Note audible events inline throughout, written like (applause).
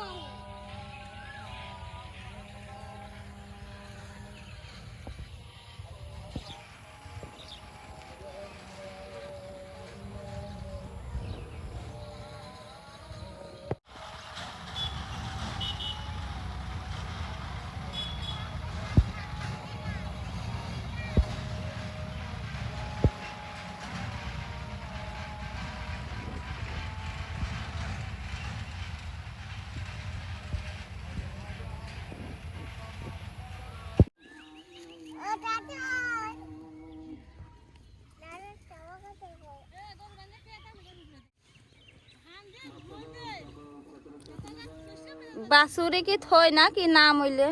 Oh. Bansuri কি থই না কি নাম হইলে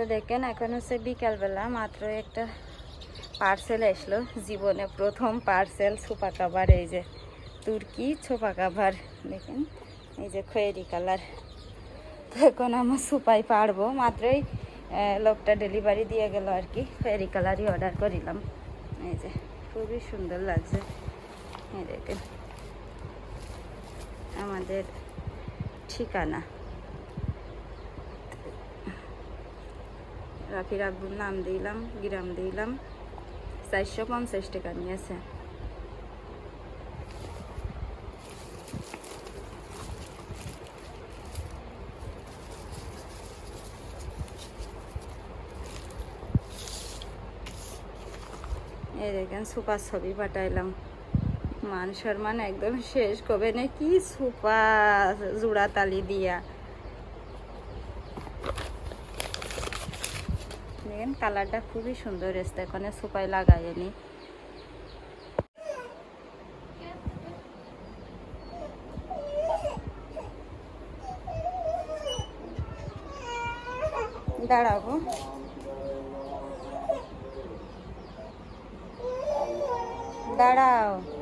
তো দেখেন, এখন হচ্ছে বিকালবেলা মাত্র একটা পার্সেল আসলো জীবনে প্রথম পার্সেল ছোপা কাভার এই যে তুর্কি ছোপা কাভার দেখেন? এই যে খয়েরি কালার তো এখন আমার সুপাই পারব। মাত্রই লোকটা ডেলিভারি দিয়ে গেল আর কি। খয়েরি কালারই অর্ডার করিলাম। এই যে, খুবই সুন্দর লাগছে। এই দেখেন, আমাদের ঠিকানা। রাফির আব্বুর নাম দিলাম, গ্রাম দিলাম। চারশো পঞ্চাশ টাকা নিয়েছে এই দেখেন, সুপার ছবি পাঠাইলাম। মান সম্মান একদম শেষ কবে না, কি সুপার, জোড়া তালি দিয়া। দেখেন কালারটা খুবই সুন্দর এসছে এখানে সুপাই লাগাইনি। দাঁড়াবো দাঁড়াও।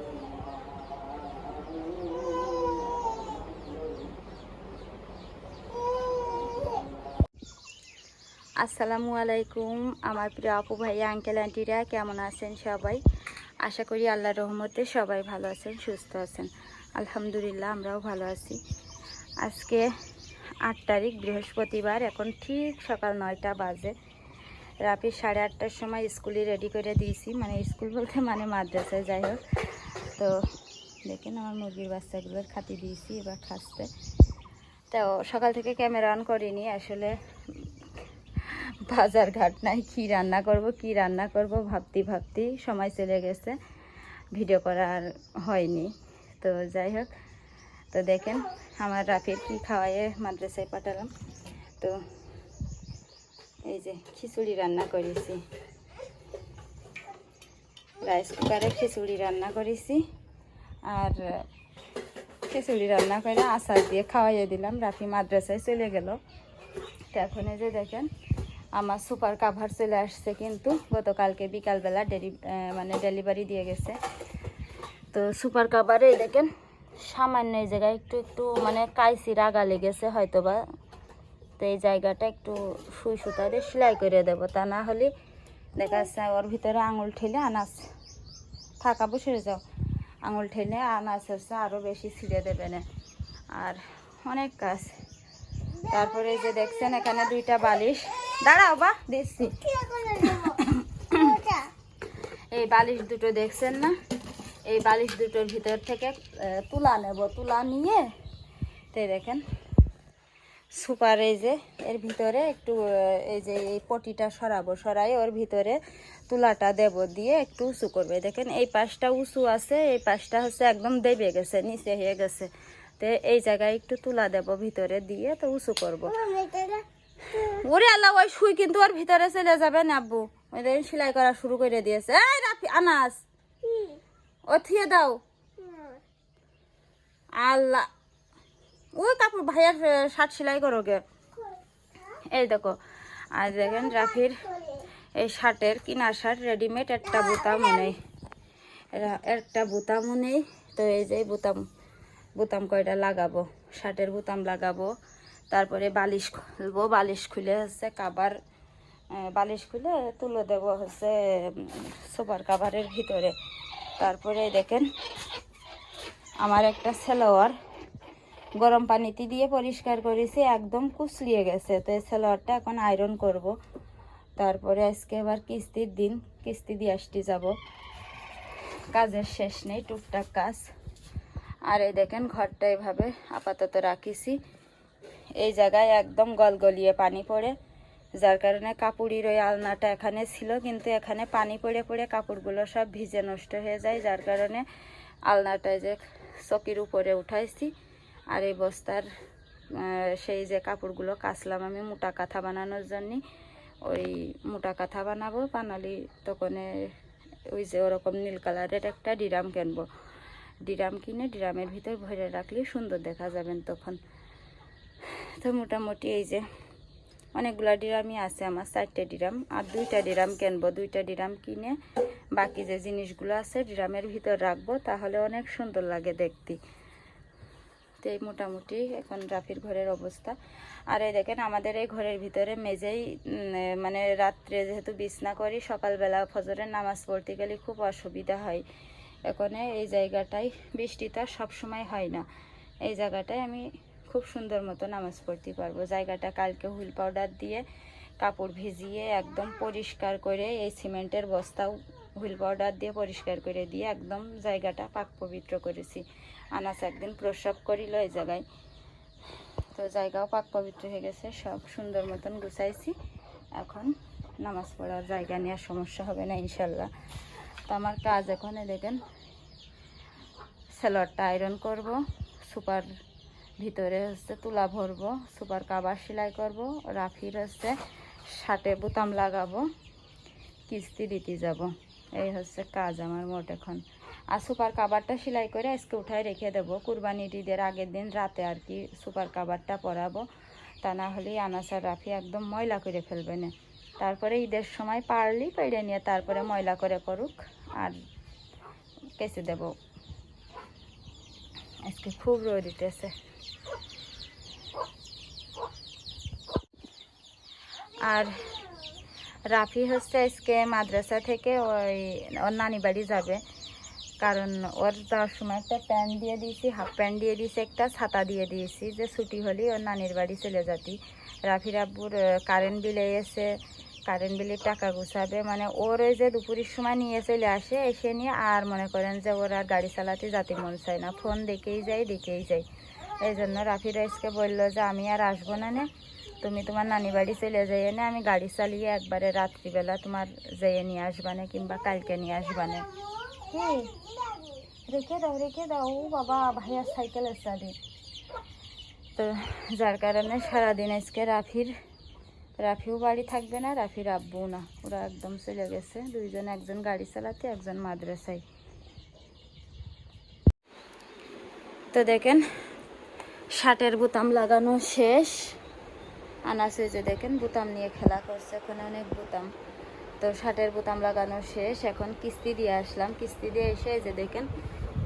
আসসালামু আলাইকুম, আমার প্রিয় আপু ভাইয়া আঙ্কেল, আন্টিরা, কেমন আছেন সবাই? আশা করি আল্লাহর রহমতে সবাই ভালো আছেন, সুস্থ আছেন। আলহামদুলিল্লাহ, আমরাও ভালো আছি। আজকে আট তারিখ, বৃহস্পতিবার, এখন ঠিক সকাল নয়টা বাজে। রাপি সাড়ে আটটার সময় স্কুলে রেডি করে দিয়েছি মানে স্কুল বলতে মানে মাদ্রাসায়, যাই হোক। তো দেখেন আমার মুরগির বাচ্চাগুলোর খাতি দিয়েছি, এবার খাসতে তো সকাল থেকে ক্যামেরা অন করিনি, আসলে বাজার ঘাট নাই, কি রান্না করব, কি রান্না করব, ভাবতে ভাবতে সময় চলে গেছে। ভিডিও করার হয়নি। তো যাই হোক, তো দেখেন আমার রাফির কি খাওয়াইয়ে মাদ্রাসায় পাঠালাম। তো এই যে খিচুড়ি রান্না করেছি। রাইস কুকারে খিচুড়ি রান্না করেছি। আর খিচুড়ি রান্না করে আচার দিয়ে খাওয়াইয়ে দিলাম। রাফি মাদ্রাসায় চলে গেল। তো এখন এই যে দেখেন আমার সুপার কাভার চলে আসছে কিন্তু গতকালকে বিকালবেলা ডেলি মানে ডেলিভারি দিয়ে গেছে। তো সুপার কাভারে দেখেন, সামান্য এই জায়গায় একটু একটু মানে কাইসি রাগা লেগেছে হয়তো বা তো এই জায়গাটা একটু সুই সুতা দিয়ে সেলাই করে দেবো, তা না হলে দেখা যাচ্ছে ওর ভিতরে আঙুল ঠেলে আনাজ থাকা বসে যাও। আঙুল ঠেলে আনাজ হচ্ছে আরও বেশি ছিঁড়ে দেবে না। আর অনেক কাজ। তারপরে যে দেখছেন, এখানে দুইটা বালিশ। দাঁড়াও বা দিচ্ছি এই বালিশ দুটো দেখছেন না? এই বালিশ দুটোর ভিতর থেকে তুলা নেব। তুলা নিয়ে, তো দেখেন, সুপার এই যে, এর ভিতরে একটু এই যে এই পটিটা সরাবো, সরাই ওর ভিতরে তুলাটা দেব, দিয়ে একটু উঁচু করবে। দেখেন, এই পাশটা উঁচু আছে, এই পাশটা হচ্ছে একদম দেবে গেছে, নিচে হয়ে গেছে। তো এই জায়গায় একটু তুলা দেব ভিতরে দিয়ে তো উঁচু করব। ওরে আল্লাহ ওই সুই কিন্তু ওর ভিতরে চলে যাবে না আব্বু। ওই দেখেন সেলাই করা শুরু করে দিয়েছে। এই রাফি আনাস। ও থিয়ে দাও। আল্লাহ। ওই কাপড় ভাইয়ার শার্ট সেলাই করো গে। এই দেখো আর দেখেন রাফির এই শার্টের কিনা শার্ট রেডিমেড একটা বোতামও নেই। একটা বোতামও নেই। তো এই যে বোতাম। বোতাম কয়টা লাগাবো? শার্টের বোতাম লাগাবো। তারপরে বালিশ খুলবো। বালিশ খুলে হচ্ছে কাবার বালিশ খুলে তুলে দেবো হচ্ছে সুপার কাভারের ভিতরে। তারপরে দেখেন, আমার একটা সেলোয়ার গরম পানিতে দিয়ে পরিষ্কার করেছি, একদম কুচলিয়ে গেছে। তো এই সেলোয়ারটা এখন আয়রন করব। তারপরে আজকে আবার কিস্তির দিন, কিস্তি দিয়ে আসতে যাব। কাজের শেষ নেই, টুকটাক কাজ। আর এই দেখেন ঘরটা এভাবে আপাতত রাখিছি। এই জায়গায় একদম গলগলিয়ে পানি পড়ে, যার কারণে কাপড়ের ওই আলনাটা এখানে ছিল, কিন্তু এখানে পানি পড়ে পড়ে কাপড়গুলো সব ভিজে নষ্ট হয়ে যায়, যার কারণে আলনাটায় যে চকির উপরে উঠাইছি। আর এই বস্তার সেই যে কাপড়গুলো কাচলাম আমি মোটা কাঁথা বানানোর জন্য। ওই মোটা কাঁথা বানাবো, বানালি তখন ওই যে ওরকম নীল কালারের একটা ডিরাম কিনবো। ডিরাম কিনে ড্রামের ভিতর ভরে রাখলে সুন্দর দেখা যাবেন তখন। তো মোটামুটি এই যে অনেকগুলা ডিরামই আছে আমার, চারটে ডিরাম। আর দুইটা ডিরাম কিনবো, দুইটা ডিরাম কিনে বাকি যে জিনিসগুলো আছে ড্রামের ভিতর রাখব, তাহলে অনেক সুন্দর লাগে দেখতে। তো এই মোটামুটি এখন রাফির ঘরের অবস্থা। আর এই দেখেন আমাদের এই ঘরের ভিতরে মেজেই মানে রাত্রে যেহেতু বিছনা করি, সকালবেলা ফজরের নামাজ পড়তে গেলে খুব অসুবিধা হয়। এখানে এই জায়গাটায় বৃষ্টিটা সবসময় হয় না। এই জায়গাটায় আমি খুব সুন্দর মতো নামাজ পড়তে পারব। জায়গাটা কালকে হুইল পাউডার দিয়ে কাপড় ভিজিয়ে একদম পরিষ্কার করে, এই সিমেন্টের বস্তাও হুইল পাউডার দিয়ে পরিষ্কার করে দিয়ে একদম জায়গাটা পাক পবিত্র করেছি। আনাস একদিন প্রসব করিল এই জায়গায়। তো জায়গাও পাক পবিত্র হয়ে গেছে, সব সুন্দর মতন গুছাইছি। এখন নামাজ পড়ার জায়গা নেওয়ার সমস্যা হবে না ইনশাল্লাহ। তো আমার কাজ এখানে দেখেন সেলোয়ারটা আয়রন করব, সুপার ভিতরে হচ্ছে তুলা ভরবো, সুপার কাবার সেলাই করব, রাফির হচ্ছে শার্টে বোতাম লাগাবো, কিস্তি দিতে যাব। এই হচ্ছে কাজ আমার মোট এখন। আর সুপার কাবারটা সেলাই করে আজকে উঠায় রেখে দেবো। কুরবানি ঈদের আগের দিন রাতে আর কি সুপার কাবারটা পরাবো। তা না হলে আনাসার রাফি একদম ময়লা করে ফেলবে না। তারপরে ঈদের সময় পারলি, পেড়ে নিয়ে তারপরে ময়লা করে করুক, আর কেসে দেব। আজকে খুব রোদ উঠেছে আর রাফি হচ্ছে আজকে মাদ্রাসা থেকে ওই ওর নানি বাড়ি যাবে। কারণ ওর যাওয়ার সময় একটা প্যান্ট দিয়ে দিয়েছি, হাফ প্যান্ট দিয়ে দিয়েছি, একটা ছাতা দিয়ে দিয়েছি যে ছুটি হলেই ওর নানির বাড়ি চলে যাতি। রাফির আব্বুর কারেন্ট বিলে এসে কারেন্ট বিলের টাকা গুছাবে। মানে ওর ওই যে দুপুরের সময় নিয়ে চলে আসে, এসে নিয়ে আর মনে করেন যে ওর আর গাড়ি চালাতে যাতে মন চায় না। ফোন দেখেই যাই দেখেই যাই এই জন্য রাফির আজকে বলল যে, আমি আর আসব না নে। তুমি তোমার নানি বাড়ি চলে যাইয়ে না। আমি গাড়ি চালিয়ে একবারে রাত্রিবেলা তোমার যেয়ে নিয়ে আসবানে কিংবা কালকে নিয়ে আসবানে রেখে দাও রেখে দাও। ও বাবা ভাইয়ার সাইকেলের চাবি তো যার কারণে সারাদিন আজকে রাফির রাফিও বাড়ি থাকবে না, রাফির আব্বু না। ওরা একদম চলে গেছে। দুইজন, একজন গাড়ি চালাতে, একজন মাদ্রাসায়। তো দেখেন, শার্টের বোতাম লাগানো শেষ। আনাসে যে দেখেন, বোতাম নিয়ে খেলা করছে। ওখানে অনেক বোতাম। তো শার্টের বোতাম লাগানো শেষ। এখন কিস্তি দিয়ে আসলাম। কিস্তি দিয়ে এসে এই যে দেখেন,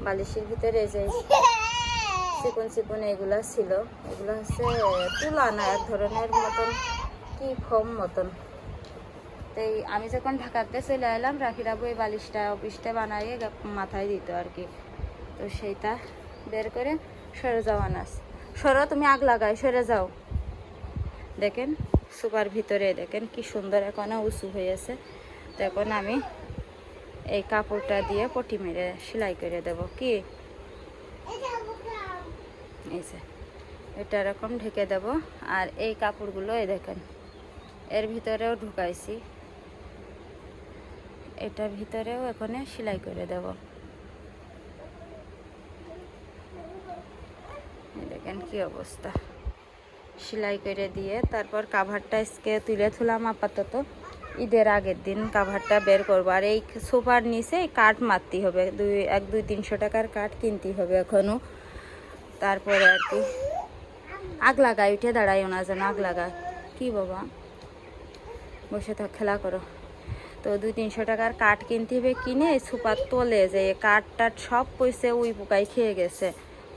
বালিশের ভিতরে এই যে চিকন চিকন এগুলা ছিল। এগুলো হচ্ছে তুলা না, এক ধরনের মতন কি ফোম মতন। তাই আমি যখন ঢাকাতে চলে এলাম রাফিরাবু এই বালিশটা অফিসটা বানাইয়ে মাথায় দিত আর কি। তো সেইটা বের করে সরে যাও আনাস সরো, তুমি আগ লাগাই সরে যাও। দেখেন, সুপার ভিতরে দেখেন কি সুন্দর এখনও উঁচু হয়েছে তো এখন আমি এই কাপড়টা দিয়ে পটি মেরে সেলাই করে দেব। কি? এই যে, এটা এরকম ঢেকে দেব। আর এই কাপড়গুলো এই দেখেন। এর ভিতরেও ঢুকাইছি। এটার ভিতরেও এখানে সেলাই করে দেব। দেখেন কি অবস্থা। সেলাই করে দিয়ে তারপর কাভারটা আজকে তুলে তুলাম আপাতত। ঈদের আগের দিন কাভারটা বের করব। আর এই সোফার নিচে কাঠ মারতে হবে। দুই, এক, দুই, তিনশো টাকার কাঠ কিনতে হবে এখনও তারপরে আর কি। আগ লাগায়, উঠে দাঁড়াইও না যেন আগ লাগায়। কি বাবা? বসে থাক, খেলা করো। তো দুই তিনশো টাকার কাঠ কিনতে হবে, কিনে সুপার তোলে যে কাঠ টাট সব পয়সা উই পোকাই খেয়ে গেছে।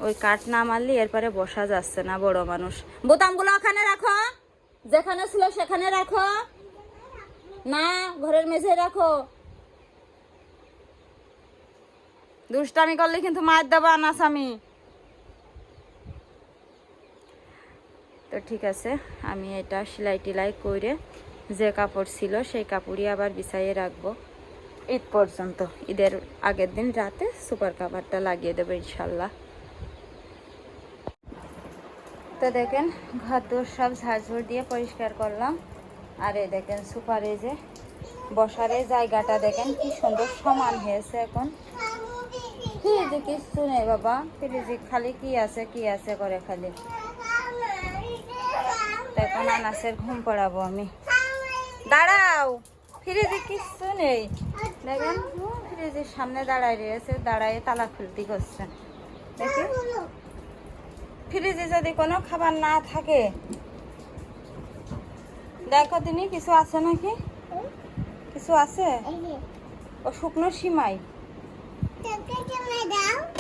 ওই কাঠ না মারলে এরপরে বসা যাচ্ছে না বড় মানুষ। বোতামগুলো ওখানে রাখো, যেখানে ছিল সেখানে রাখো। না, ঘরের মেঝে রাখো। দুষ্টামি করলে কিন্তু মার দেবো আনাস আমি তো ঠিক আছে, আমি এটা সেলাই টিলাই করে যে কাপড় ছিল সেই কাপড়ই আবার বিছাইয়ে রাখব। ঈদ পর্যন্ত। ঈদের আগের দিন রাতে সুপার কাভারটা লাগিয়ে দেবো ইনশাল্লাহ। তো দেখেন ঘর দোর সব ঝাড়ঝুড় দিয়ে পরিষ্কার করলাম। আর এই দেখেন সুপার যে বসার এই জায়গাটা দেখেন কি সুন্দর সমান হয়েছে এখন। ফ্রিজে কিছু নেই বাবা ফ্রিজে খালি কি আছে কি আছে করে খালি। তো এখন আনাসের ঘুম পড়াবো আমি। দাঁড়াও। ফ্রিজে কিচ্ছু নেই। দেখেন ফ্রিজের সামনে দাঁড়ায় রয়েছে দাঁড়ায় তালা খুলতি করছে। দেখি। ফ্রিজে যদি কোনো খাবার না থাকে দেখো তিনি কিছু আছে নাকি? কিছু আছে? ও শুকনো সিমাই।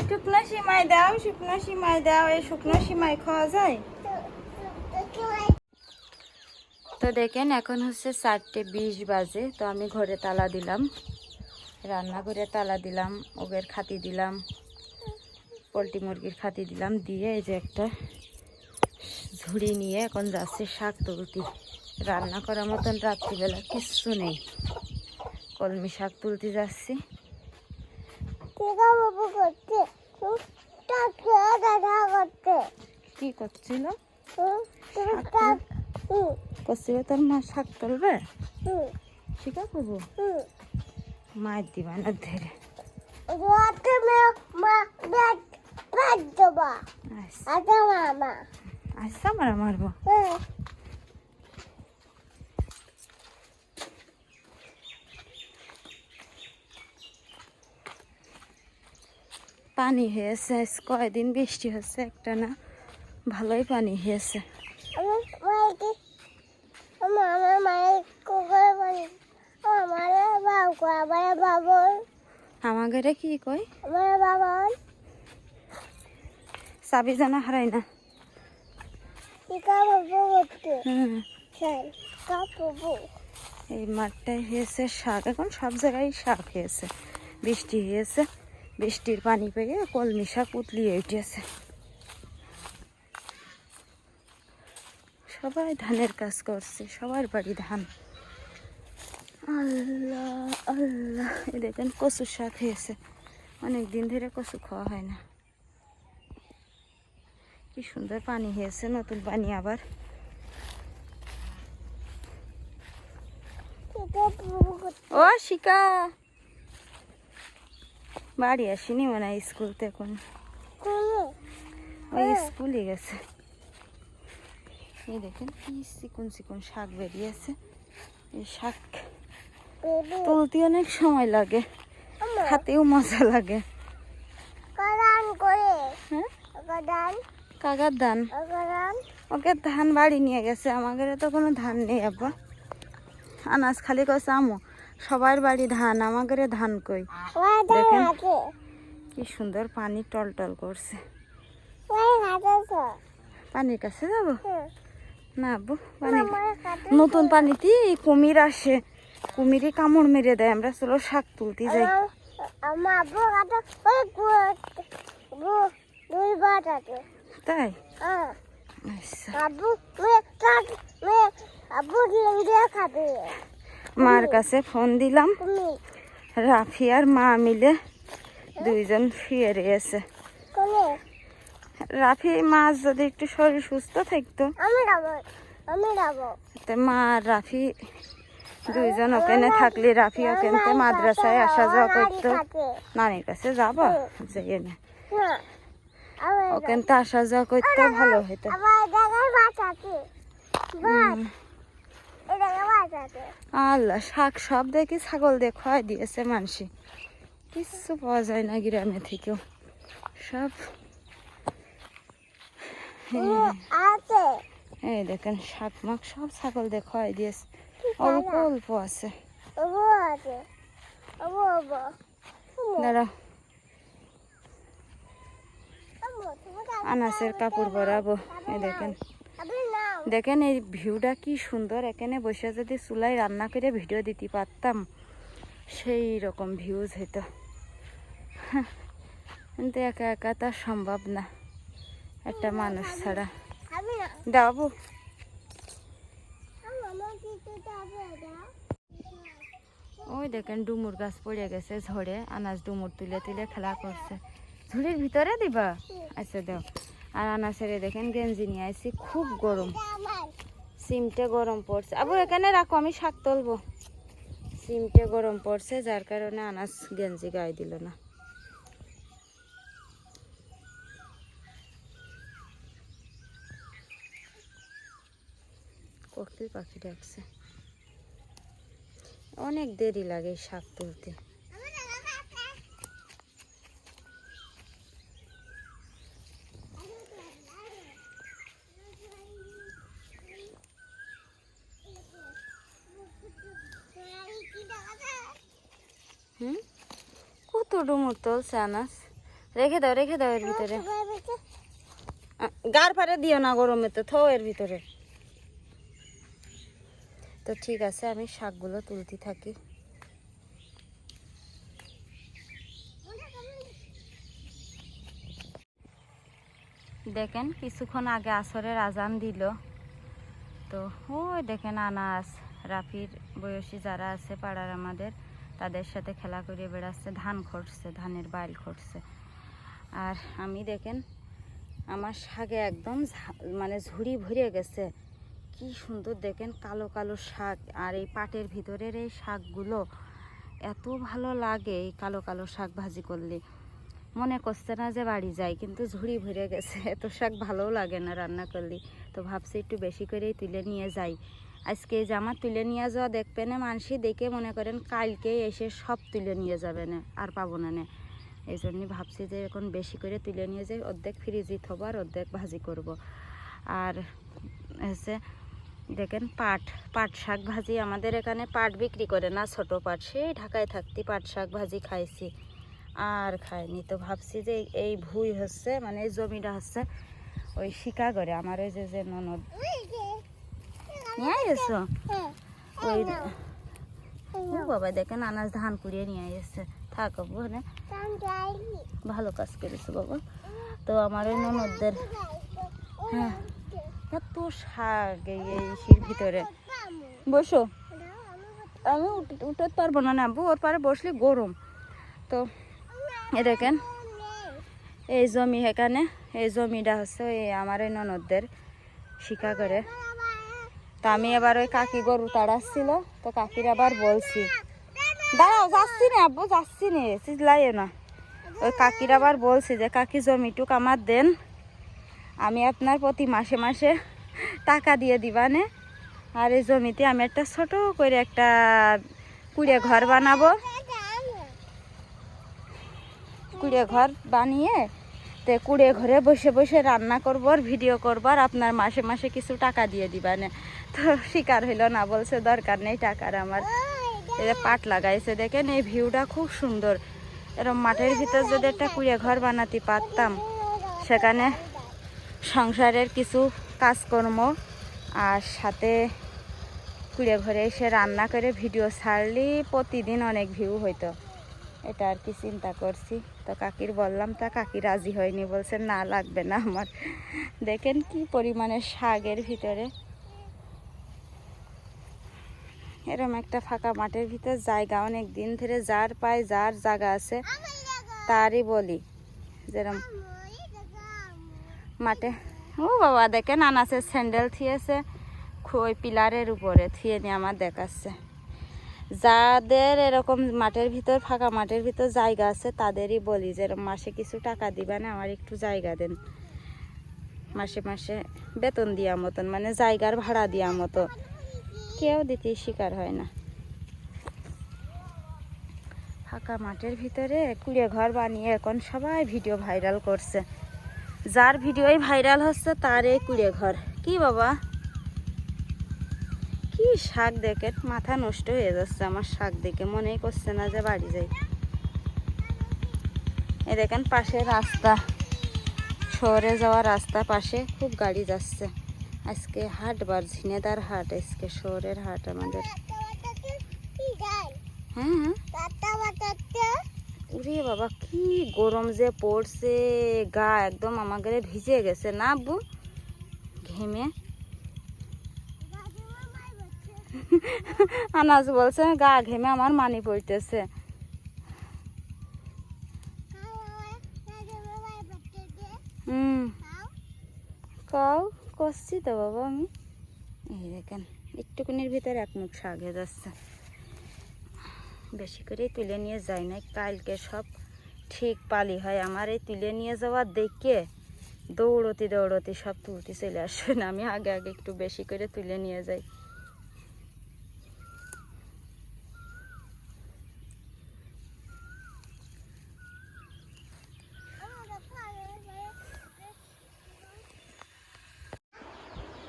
শুকনো সিমাই দাও শুকনো সিমাই দাও এই শুকনো সিমাই খাওয়া যায়? তো দেখেন এখন হচ্ছে চারটে বিশ বাজে তো আমি ঘরে তালা দিলাম। রান্না করে তালা দিলাম ওগের খাতি দিলাম পোলট্রি মুরগির খাতি দিলাম দিয়ে এই যে একটা ঝুড়ি নিয়ে এখন যাচ্ছে শাক তুলতে রান্না করার মতন রাত্রিবেলা কিচ্ছু নেই। কলমি শাক তুলতে যাচ্ছি। কি করছিল? করছিল তোর মা শাক তুলবে? শিকা করব মায়ের দিবা। না ধরে আচ্ছা মারা মারবো। পানি হয়েছে কয়দিন বৃষ্টি হচ্ছে একটা না? ভালোই পানি হয়েছে। আমার মায়ের কি কই? জানা হারাই না। এই মাঠটায় হয়েছে শাক, এখন সব জায়গায় শাক হয়েছে। বৃষ্টি হয়েছে, বৃষ্টির পানি পেয়ে কলমি শাক উতলিয়ে উঠেছে। সবাই ধানের কাজ করছে সবার বাড়ি ধান। আল্লাহ আল্লাহ এই দেখেন কচু শাক হয়েছে। অনেক দিন ধরে কচু খাওয়া হয় না। কি সুন্দর পানি হয়েছে নতুন পানি আবার। ও শিকা। বাড়ি আসিনি মানে স্কুল থেকে এখন। ওই স্কুলে গেছে। এই দেখেন কি চিকন চিকন শাক বেরিয়েছে এই শাক তুলতে অনেক সময় লাগে খাতেও মজা লাগে। হ্যাঁ? কাকার ধান ওকে ধান বাড়ি নিয়ে গেছে আমাদের তো কোনো ধান নেই আব্বা। আনাজ খালি কইছে আমু সবার বাড়ি ধান আমাদের ধান কই? দেখেন। কি সুন্দর পানি টল টল করছে পানির কাছে যাব? না আব্বু পানি নতুন পানিতে কুমির আসে। কুমিরই কামড় মেরে দেয় আমরা চলো শাক তুলতে যাই। আছে। তাই? আচ্ছা। মার কাছে ফোন দিলাম। রাফি আর মা মিলে দুইজন রয়েছে। কোনে রাফি মাছ যদি একটু শরীর সুস্থ থাকতো? মা আর রাফি দুইজন ওখানে থাকলে রাফি ওখানতে মাদ্রাসায় আসা যাওয়া করতো। নানির কাছে যাব? যাইয়ে না। না আমি আসা যাওয়া করতে ভালো হতো আল্লাহ শাক সব দেখি ছাগল দিয়ে খাওয়াই দিয়েছে মানসি। কিচ্ছু পাওয়া যায় না গ্রামে থেকেও। সব এই দেখেন শাক মাক সব ছাগল দিয়ে খাওয়াই দিয়েছে অল্প অল্প আছে। দাঁড়া। আনাসের কাপড় পরাবো। এই দেখেন। দেখেন এই ভিউটা কি সুন্দর। এখানে বসে যদি চুলায় রান্না করে ভিডিও দিতে পারতাম সেই রকম ভিউজ হইতো। হ্যাঁ, কিন্তু একা একা তা সম্ভব না। একটা মানুষ ছাড়া। না। ওই দেখেন ডুমুর গাছ পড়ে গেছে ঝড়ে আনাজ ডুমুর তুলে তুলে খেলা করছে। ঝুড়ির ভিতরে দিবা? আচ্ছা দাও। আর আনাসের দেখেন গেঞ্জি নিয়ে আসছি খুব গরম। সিমটে গরম পড়ছে। আবু এখানে রাখো আমি শাক তুলবো। সিমটে গরম পড়ছে যার কারণে আনাস গেঞ্জি গায়ে দিল না। কোকিল পাখি ডাকছে। অনেক দেরি লাগে শাক তুলতে। কত ডুমুর তুলছে আনাস। রেখে দাও রেখে দাও এর ভিতরে। গার ফারে দিও না গরমে তো থো এর ভিতরে। ঠিক আছে, আমি শাকগুলো তুলতে থাকি। দেখেন, কিছুক্ষণ আগে আসরের আজান দিল। তো, ওই দেখেন আনাস, রাফির বয়সী যারা আছে পাড়ার আমাদের, তাদের সাথে খেলা করে বেড়াচ্ছে, ধান খটছে, ধানের বাইল খটছে। আর আমি দেখেন, আমার শাকে একদম মানে ঝুড়ি ভরে গেছে। কি সুন্দর দেখেন কালো কালো শাক আর এই পাটের ভিতরের এই শাকগুলো এত ভালো লাগে এই কালো কালো শাক ভাজি করলে। মনে করছে না যে বাড়ি যাই, কিন্তু ঝুড়ি ভরে গেছে। এত শাক ভালোও লাগে না রান্না করলে। তো ভাবছি একটু বেশি করেই তুলে নিয়ে যাই। আজকে এই জামা তুলে নিয়ে যাওয়া দেখবে না মানসি দেখে মনে করেন কালকে এসে সব তুলে নিয়ে যাবে না, আর পাবো না না। এই জন্যই ভাবছি যে এখন বেশি করে তুলে নিয়ে যাই, অর্ধেক ফ্রিজে থবো আর অর্ধেক ভাজি করব। আর হচ্ছে দেখেন পাট পাট শাক ভাজি আমাদের এখানে পাট বিক্রি করে না ছোট পাট, সেই ঢাকায় থাকতে পাট শাক ভাজি খাইছি। আর খাইনি তো ভাবছি যে এই- ভুই হচ্ছে মানে এই জমিটা হচ্ছে ওই শিকাগরে, আমার ওই যে যে ননদ নিয়ে এসো ওই বাবা, দেখেন আনাজ ধান কুড়িয়ে নিয়ে এসছে থাক ওখানে ভালো কাজ করেছ বাবা। তো আমার ওই ননদদের হ্যাঁ। এত শাক এই এই ইসির ভিতরে। বসো। আমি উঠ- উঠতে পারব না না ওর পারে বসলে গরম। তো এ দেখেন, এই জমি এখানে, এই জমিটা হচ্ছে ওই আমার ওই ননদদের শিকা করে। তা আমি এবার ওই কাকি গরু তাড়াচ্ছিল, তো কাকির আবার বলছি, দাঁড়াও, যাচ্ছি না, আব্বু, যাচ্ছি নে চিল্লাইও না। ওই কাকির আবার বলছি যে, কাকি জমিটুক আমার দেন। আমি আপনার প্রতি মাসে মাসে টাকা দিয়ে দিবানে। আর এই জমিতে আমি একটা ছোট করে একটা কুড়ে ঘর বানাবো। কুড়ে ঘর বানিয়ে তে কুড়ে ঘরে বসে বসে রান্না করব আর ভিডিও করব আর আপনার মাসে মাসে কিছু টাকা দিয়ে দিবানে। তো শিকার হইল না, বলছে দরকার নেই টাকার আমার। যে পাট লাগাইছে, দেখেন এই ভিউটা খুব সুন্দর। এরকম মাঠের ভিতর যদি একটা কুড়ে ঘর বানাতে পারতাম, সেখানে সংসারের কিছু কাজকর্ম আর সাথে কুড়ে ঘরে এসে রান্না করে ভিডিও ছাড়লে প্রতিদিন অনেক ভিউ হইতো। এটা আর কি চিন্তা করছি। তো কাকির বললাম, তা কাকি রাজি হয়নি। বলছে, না, লাগবে না আমার। দেখেন কি পরিমাণে শাকের ভিতরে। এরম একটা ফাঁকা মাঠের ভিতর জায়গা, অনেক দিন ধরে যার পায়, যার জায়গা আছে, তারই বলি। যেরম মাঠে। ও বাবা, দেখেন আনাসের স্যান্ডেল থিয়েছে, ওই পিলারের উপরে থিয়ে নিয়ে আমার দেখাচ্ছে। যাদের এরকম মাঠের ভিতর, ফাঁকা মাঠের ভিতর জায়গা আছে, তাদেরই বলি যে এরকম মাসে কিছু টাকা দিবেন আমার একটু জায়গা দেন। মাসে মাসে বেতন দেওয়া মতন মানে জায়গার ভাড়া দেওয়া মতো। কেউ দিতে শিকার হয় না। ফাঁকা মাঠের ভিতরে কুড়ে ঘর বানিয়ে এখন সবাই ভিডিও ভাইরাল করছে। যার ভিডিওই ভাইরাল হচ্ছে তার এই কুড়ে ঘর। কি বাবা? কি শাক দেখে? মাথা নষ্ট হয়ে যাচ্ছে আমার শাক দেখে। মনেই করছে না যে বাড়ি যাই। এ দেখেন পাশে রাস্তা। শহরে যাওয়া রাস্তা পাশে খুব গাড়ি যাচ্ছে। আজকে হাট বার ঝিনেদার হাট আজকে, শহরের হাট আমাদের। হ্যাঁ হ্যাঁ। উরে বাবা, কি গরম যে পড়ছে, গা একদম আমাদের ভিজে গেছে না, আব্বু? ঘেমে? (laughs) আনাজ বলছে, গা ঘেমে, আমার মানি পড়তেছে। হুম। কাউ করছি তো বাবা আমি। এই দেখেন, একটুকুনির ভিতরে এক মুখ শাক যাচ্ছে। বেশি করে তুলে নিয়ে যাই না কালকে সব ঠিক পালি হয়। আমার এই তুলে নিয়ে যাওয়ার দেখে দৌড়তে দৌড়তে সব তুলতে চলে আসবে না। আমি আগে আগে একটু বেশি করে তুলে নিয়ে যাই।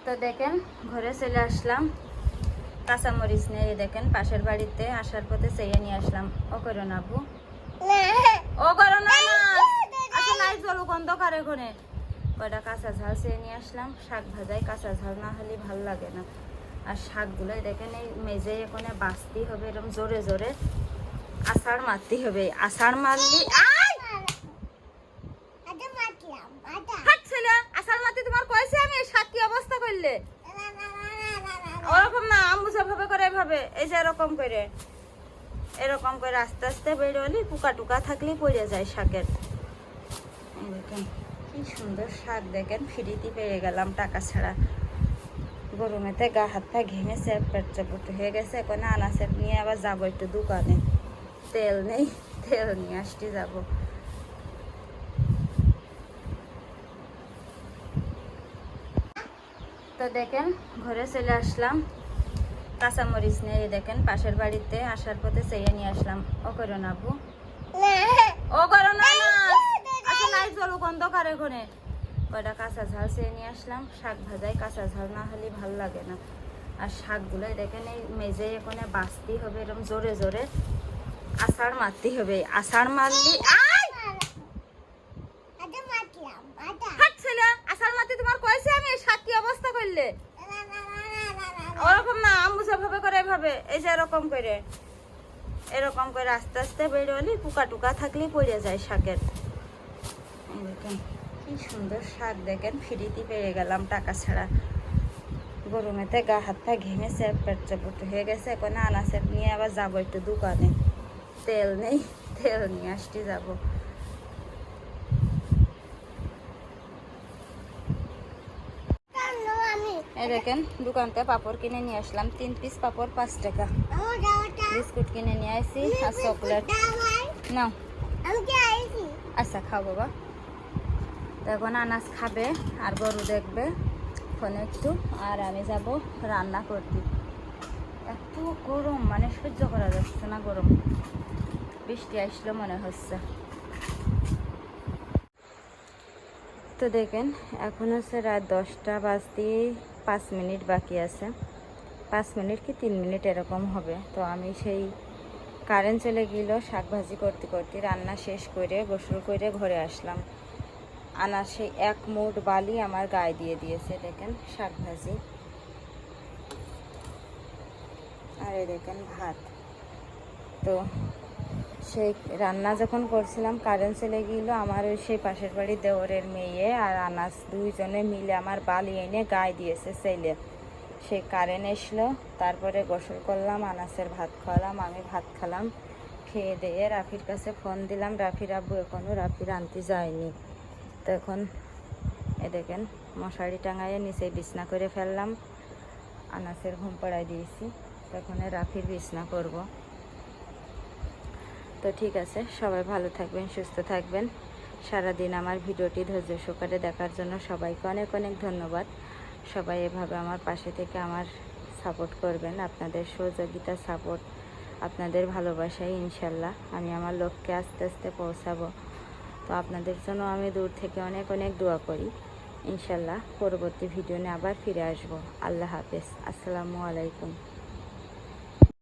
তো দেখেন, ঘরে চলে আসলাম। কাঁচামরিচ নিয়ে এই দেখেন পাশের বাড়িতে আসার পথে চেয়ে নিয়ে আসলাম। ও করো না আব্বু ও করো না না আচ্ছা নাই চলো অন্ধকারে ঘরে কয়টা কাঁচা ঝাল চেয়ে নিয়ে আসলাম। শাক ভাজাই কাঁচা ঝাল না হলে ভালো লাগে না। আর শাকগুলো দেখেন এই মেজে এখানে বাঁচতেই হবে এরকম জোরে জোরে আষাঢ় মারতেই হবে। আষাঢ় মারলি আষাঢ় মারতে তোমার কয়েছে আমি? শাক কি অবস্থা করলে। ওরকম না, আম্বুজা ভাবে করে এভাবে এই যে এরকম করে। এরকম করে আস্তে আস্তে বেরোলি পোকা টুকা থাকলে পড়ে যায় শাকের। দেখেন, কি সুন্দর শাক দেখেন, ফ্রিতে পেয়ে গেলাম টাকা ছাড়া। গরমেতে গা হাত পা ঘেমে চেপ পেট চেপট হয়ে গেছে, এখন আনাচেপ নিয়ে আবার যাব একটু দোকানে। তেল নেই, তেল নিয়ে আসতে যাব। তো দেখেন, ঘরে চলে আসলাম। কাঁচামরিচ নিয়ে দেখেন, পাশের বাড়িতে আসার পথে চেয়ে নিয়ে আসলাম। ও করো না আব্বু ও করো না আচ্ছা নাই কয়টা কাঁচা ঝাল চেয়ে নিয়ে আসলাম। শাক ভাজাই কাঁচা ঝাল না হলে ভালো লাগে না। আর শাকগুলোই দেখেন, এই মেজে এখানে বাঁচতেই হবে এরকম জোরে জোরে। আষাঢ় মারতেই হবে। আষাঢ় মারলি আয়! হাট ছেলে আষাঢ় মারতে তোমার কয়েছে আমি শাক করলে? ওরকম না আম্বুজা ভাবে করে এভাবে এই যে এরকম করে। এরকম করে আস্তে আস্তে বেরোলি পোকা টুকা থাকলেই পড়ে যায় শাকের। দেখেন, কি সুন্দর শাক দেখেন, ফ্রিতে পেয়ে গেলাম টাকা ছাড়া। গরমেতে গা হাত পা ঘেমে চেপ পেট চেপট হয়ে গেছে, এখন আনাচেপ নিয়ে আবার যাব একটু দোকানে। তেল নেই, তেল নিয়ে আসতে যাব। দেখেন, দোকানতে পাপড় কিনে নিয়ে আসলাম। তিন পিস পাপড়, পাঁচ টাকা। বিস্কুট কিনে নিয়ে আসি আর চকলেট নাও। আচ্ছা খাও বাবা। এখন আনাজ খাবে আর গরু দেখবে ফোনে একটু। আর আমি যাব রান্না করতে। এত গরম মানে সহ্য করা যাচ্ছে না গরম। বৃষ্টি আসলো মনে হচ্ছে। তো দেখেন, এখন হচ্ছে রাত দশটা বাজতে পাঁচ মিনিট বাকি আছে। পাঁচ মিনিট কি তিন মিনিট এরকম হবে। তো আমি সেই কারেন্ট চলে গেল শাক ভাজি করতে করতে রান্না শেষ করে, গোসল করে ঘরে আসলাম। আনা সেই এক মুঠ বালি আমার গায়ে দিয়ে দিয়েছে, দেখেন শাক ভাজি আর দেখেন ভাত। তো সেই রান্না যখন করছিলাম, কারেন্ট চলে গেল। আমার ওই সেই পাশের বাড়ি দেওরের মেয়ে আর আনাস দুইজনে মিলে আমার বালি এনে গায়ে দিয়েছে ছেলে। সেই কারেন্ট এসলো, তারপরে গোসল করলাম, আনাসের ভাত খাওয়ালাম, আমি ভাত খেলাম। খেয়ে দিয়ে রাফির কাছে ফোন দিলাম, রাফির আব্বু এখনও রাফির আনতে যায়নি। তো এখন এ দেখেন, মশারি টাঙাইয়ে নিচে বিছনা করে ফেললাম। আনাসের ঘুম পড়াই দিয়েছি। তখন রাফির বিছনা করব। তো ঠিক আছে, সবাই ভালো থাকবেন, সুস্থ থাকবেন। সারাদিন আমার ভিডিওটি ধৈর্য সহকারে দেখার জন্য সবাইকে অনেক অনেক ধন্যবাদ। সবাই এভাবে আমার পাশে থেকে আমার সাপোর্ট করবেন, আপনাদের সহযোগিতা সাপোর্ট আপনাদের ভালোবাসায় ইনশাল্লাহ। আমি আমার লক্ষ্যে আস্তে আস্তে পৌঁছাবো। তো আপনাদের জন্য আমি দূর থেকে অনেক অনেক দোয়া করি। ইনশাল্লাহ পরবর্তী ভিডিও নিয়ে আবার ফিরে আসব। আল্লাহ হাফেজ। আসসালামু আলাইকুম।